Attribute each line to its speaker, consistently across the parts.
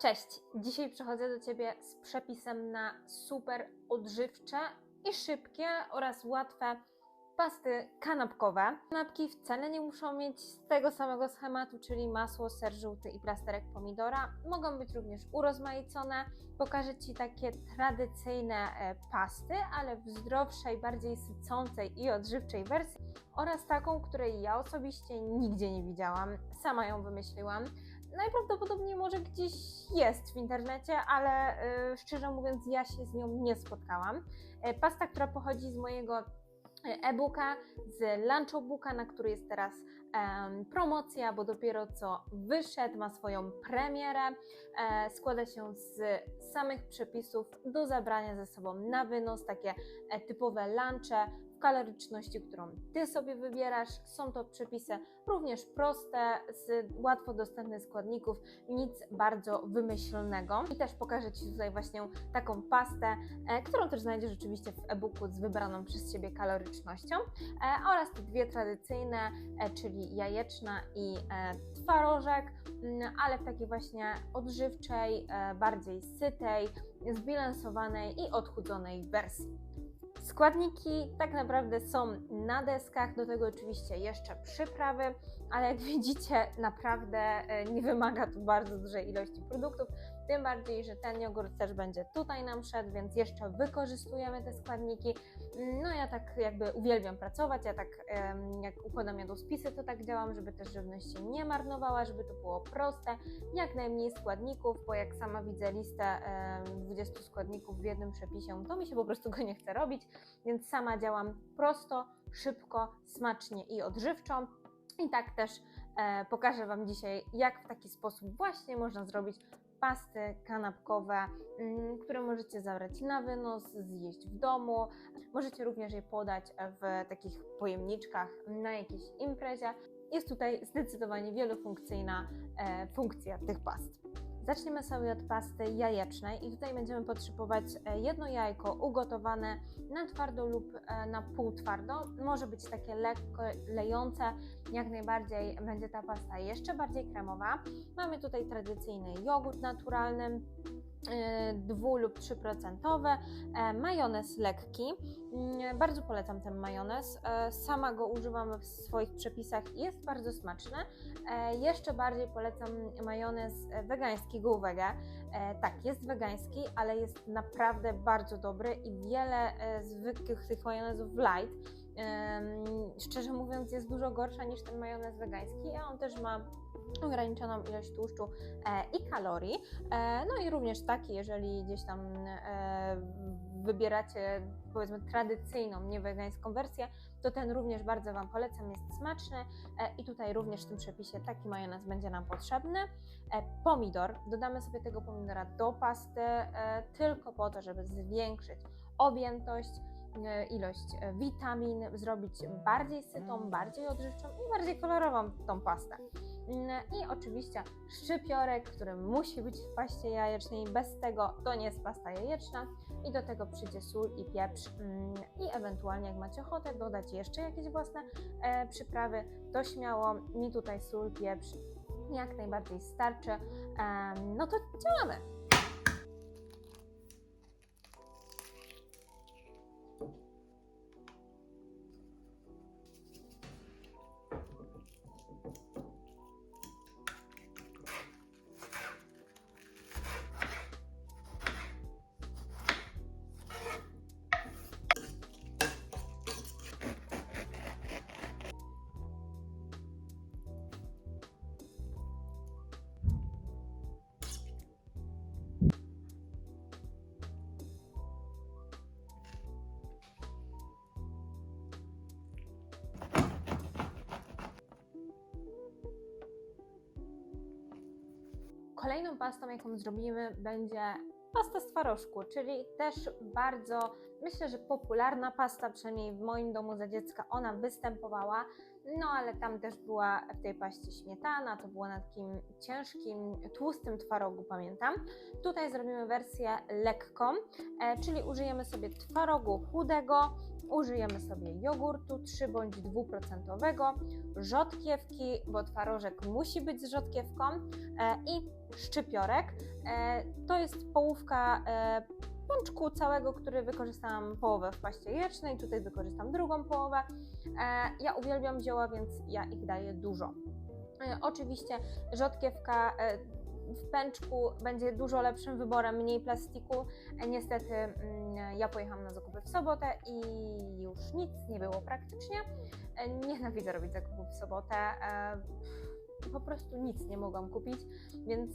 Speaker 1: Cześć! Dzisiaj przychodzę do Ciebie z przepisem na super odżywcze i szybkie oraz łatwe pasty kanapkowe. Kanapki wcale nie muszą mieć tego samego schematu, czyli masło, ser żółty i plasterek pomidora. Mogą być również urozmaicone. Pokażę Ci takie tradycyjne e, pasty, ale w zdrowszej, bardziej sycącej i odżywczej wersji oraz taką, której ja osobiście nigdzie nie widziałam. Sama ją wymyśliłam najprawdopodobniej może gdzieś jest w internecie, ale y, szczerze mówiąc, ja się z nią nie spotkałam. Y, pasta, która pochodzi z mojego y, e-booka, z Lunchbooka, na który jest teraz promocja, bo dopiero co wyszedł, ma swoją premierę. E, składa się z samych przepisów do zabrania ze sobą na wynos, takie e, typowe lunche kaloryczności, którą Ty sobie wybierasz. Są to przepisy również proste, z łatwo dostępnych składników, nic bardzo wymyślnego. I też pokażę Ci tutaj właśnie taką pastę, e, którą też znajdziesz oczywiście w e-booku z wybraną przez Ciebie kalorycznością e, oraz te dwie tradycyjne, e, czyli jajeczna i twarożek, mm, ale w takiej właśnie odżywczej, bardziej sytej, zbilansowanej i odchudzonej wersji. Składniki tak naprawdę są na deskach, do tego oczywiście jeszcze przyprawy, ale jak widzicie, naprawdę e, nie wymaga tu bardzo dużej ilości produktów. Tym bardziej, że ten jogurt też będzie tutaj nam szedł, więc jeszcze wykorzystujemy te składniki. No ja tak jakby uwielbiam pracować, ja tak jak układam jadłospisy, to tak działam, żeby też żywność się nie marnowała, żeby to było proste, jak najmniej składników, bo jak sama widzę listę em, 20 składników w jednym przepisie, to mi się po prostu go nie chce robić, więc sama działam prosto, szybko, smacznie i odżywczo. I tak też pokażę Wam dzisiaj, jak w taki sposób właśnie można zrobić pasty kanapkowe, mm, które możecie zabrać na wynos, zjeść w domu. Możecie również je podać w takich pojemniczkach na jakiejś imprezie. Jest tutaj zdecydowanie wielofunkcyjna e, funkcja tych past. Zaczniemy sobie od pasty jajecznej i tutaj będziemy potrzebować e, jedno jajko ugotowane na twardo lub e, na pół twardo. Może być takie lekko lejące, jak najbardziej będzie ta pasta jeszcze bardziej kremowa. Mamy tutaj tradycyjny jogurt naturalny, e, dwu lub 3%, e, majonez lekki. Mm, Bardzo polecam ten majonez. E, Sama go używam w swoich przepisach i jest bardzo smaczny. E, Jeszcze bardziej polecam majonez wegański go uwagę. E, Tak, jest wegański, ale jest naprawdę bardzo dobry i wiele zwykłych tych majonezów light, szczerze mówiąc, jest dużo gorsza niż ten majonez wegański, a on też ma ograniczoną ilość tłuszczu e, i kalorii. E, no i również taki, jeżeli gdzieś tam e, wybieracie powiedzmy tradycyjną, nie wegańską wersję, to ten również bardzo Wam polecam, jest smaczny i tutaj również w tym przepisie taki majonez będzie nam potrzebny. Pomidor, dodamy sobie tego pomidora do pasty tylko po to, żeby zwiększyć objętość, ilość e, witamin, zrobić bardziej sytą, bardziej odżywczą i bardziej kolorową tą pastę. Mm, I oczywiście szczypiorek, który musi być w paście jajecznej. Bez tego to nie jest pasta jajeczna. I do tego przyjdzie sól i pieprz. mm, I ewentualnie, jak macie ochotę, dodać jeszcze jakieś własne e, przyprawy, to śmiało. Mi tutaj sól, pieprz jak najbardziej starczy. No to działamy. Kolejną pastą, jaką zrobimy, będzie pasta z twarożku, czyli też bardzo, myślę, że popularna pasta, przynajmniej w moim domu za dziecka ona występowała. No ale tam też była w tej paście śmietana, to było na takim ciężkim, tłustym twarogu, pamiętam. Tutaj zrobimy wersję lekką, e, czyli użyjemy sobie twarogu chudego, użyjemy sobie jogurtu 3 bądź 2%, rzodkiewki, bo twarożek musi być z rzodkiewką e, i szczypiorek. E, to jest połówka pączku całego, który wykorzystałam połowę w paście jajecznej, tutaj wykorzystam drugą połowę. E, ja uwielbiam zioła, więc ja ich daję dużo. E, oczywiście rzodkiewka e, w pęczku będzie dużo lepszym wyborem, mniej plastiku. Niestety mm, ja pojechałam na zakupy w sobotę i już nic nie było praktycznie. Nienawidzę robić zakupów w sobotę. Po prostu nic nie mogłam kupić, więc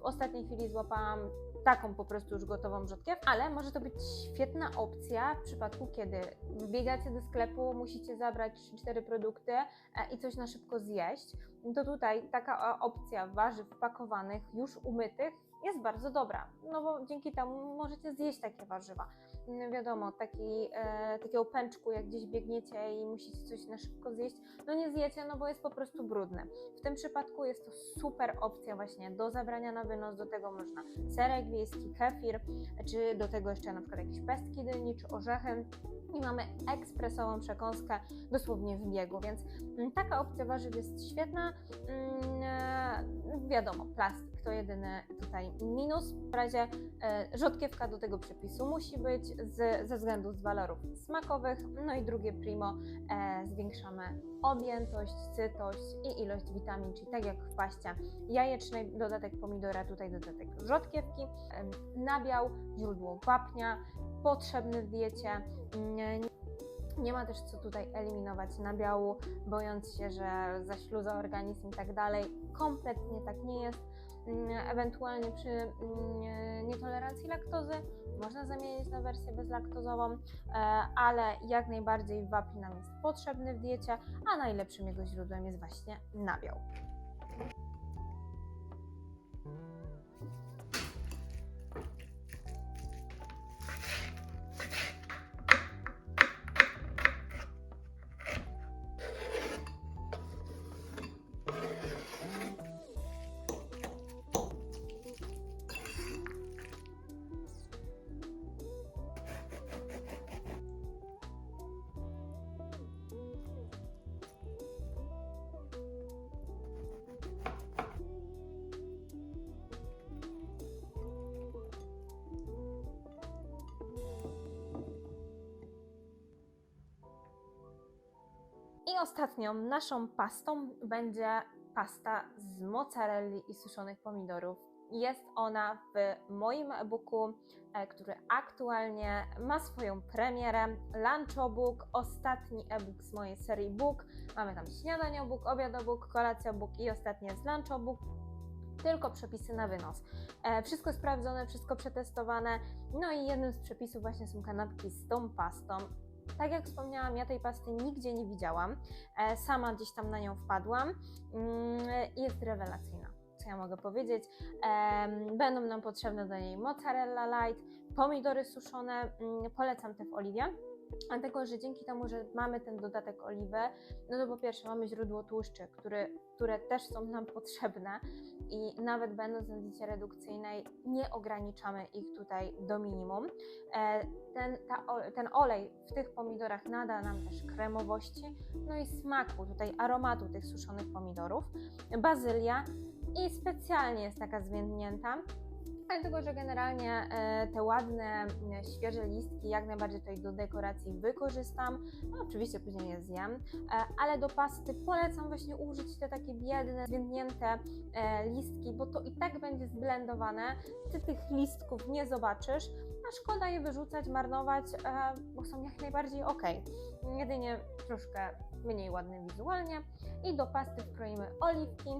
Speaker 1: w ostatniej chwili złapałam taką po prostu już gotową rzodkiew, ale może to być świetna opcja w przypadku, kiedy wbiegacie do sklepu, musicie zabrać 3-4 produkty e, i coś na szybko zjeść. To tutaj taka opcja warzyw pakowanych, już umytych, jest bardzo dobra, no bo dzięki temu możecie zjeść takie warzywa. No wiadomo, taki, e, takiego pęczku, jak gdzieś biegniecie i musicie coś na szybko zjeść, no nie zjecie, no bo jest po prostu brudny. W tym przypadku jest to super opcja właśnie do zabrania na wynos, do tego można serek wiejski, kefir, czy do tego jeszcze na przykład jakieś pestki dyni, czy orzechy. I mamy ekspresową przekąskę dosłownie w biegu, więc mm, taka opcja warzyw jest świetna. Mm, wiadomo, plastik to jedyny tutaj minus. W razie e, rzodkiewka do tego przepisu musi być z, ze względu z walorów smakowych. No i drugie primo, e, zwiększamy objętość, sytość i ilość witamin, czyli tak jak w paście jajecznej, dodatek pomidora, tutaj dodatek rzodkiewki, nabiał, źródło wapnia, potrzebny w diecie. Nie ma też co tutaj eliminować nabiału, bojąc się, że zaśluza organizm i tak dalej. Kompletnie tak nie jest. Mm, Ewentualnie przy mm, nietolerancji laktozy można zamienić na wersję bezlaktozową, e, ale jak najbardziej wapień nam jest potrzebny w diecie, a najlepszym jego źródłem jest właśnie nabiał. Ostatnią naszą pastą będzie pasta z mozzarelli i suszonych pomidorów. Jest ona w moim e-booku, e, który aktualnie ma swoją premierę. Lunchobook, ostatni e-book z mojej serii book. Mamy tam śniadaniobook, obiadobook, kolacjobook i ostatni jest lunchobook. Tylko przepisy na wynos. E, wszystko sprawdzone, wszystko przetestowane. No i jednym z przepisów właśnie są kanapki z tą pastą. Tak jak wspomniałam, ja tej pasty nigdzie nie widziałam. E, sama gdzieś tam na nią wpadłam mm, jest rewelacyjna. Co ja mogę powiedzieć? Będą nam potrzebne do niej mozzarella light, pomidory suszone, mm, polecam te w oliwie. Dlatego, że dzięki temu, że mamy ten dodatek oliwy, no to po pierwsze mamy źródło tłuszczy, który, które też są nam potrzebne i nawet będąc na diecie redukcyjnej nie ograniczamy ich tutaj do minimum. E, ten, ta, ten olej w tych pomidorach nada nam też kremowości, no i smaku, tutaj aromatu tych suszonych pomidorów. Bazylia i specjalnie jest taka zwiędnięta, Dlatego, że generalnie e, te ładne, e, świeże listki jak najbardziej tutaj do dekoracji wykorzystam. No, oczywiście później je zjem, e, ale do pasty polecam właśnie użyć te takie biedne, zwiędnięte listki, bo to i tak będzie zblendowane. Ty tych listków nie zobaczysz, a szkoda je wyrzucać, marnować, bo są jak najbardziej ok. Jedynie troszkę mniej ładne wizualnie. I do pasty wkroimy oliwki.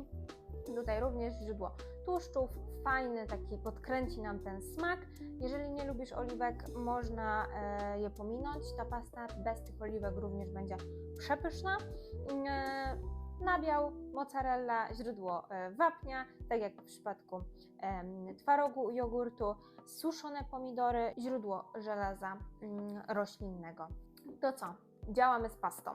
Speaker 1: Tutaj również źródło tłuszczów, fajny, taki podkręci nam ten smak. Jeżeli nie lubisz oliwek, można e, je pominąć. Ta pasta bez tych oliwek również będzie przepyszna. E, nabiał, mozzarella, źródło e, wapnia, tak jak w przypadku twarogu, jogurtu, suszone pomidory, źródło żelaza mm, roślinnego. To co? Działamy z pastą.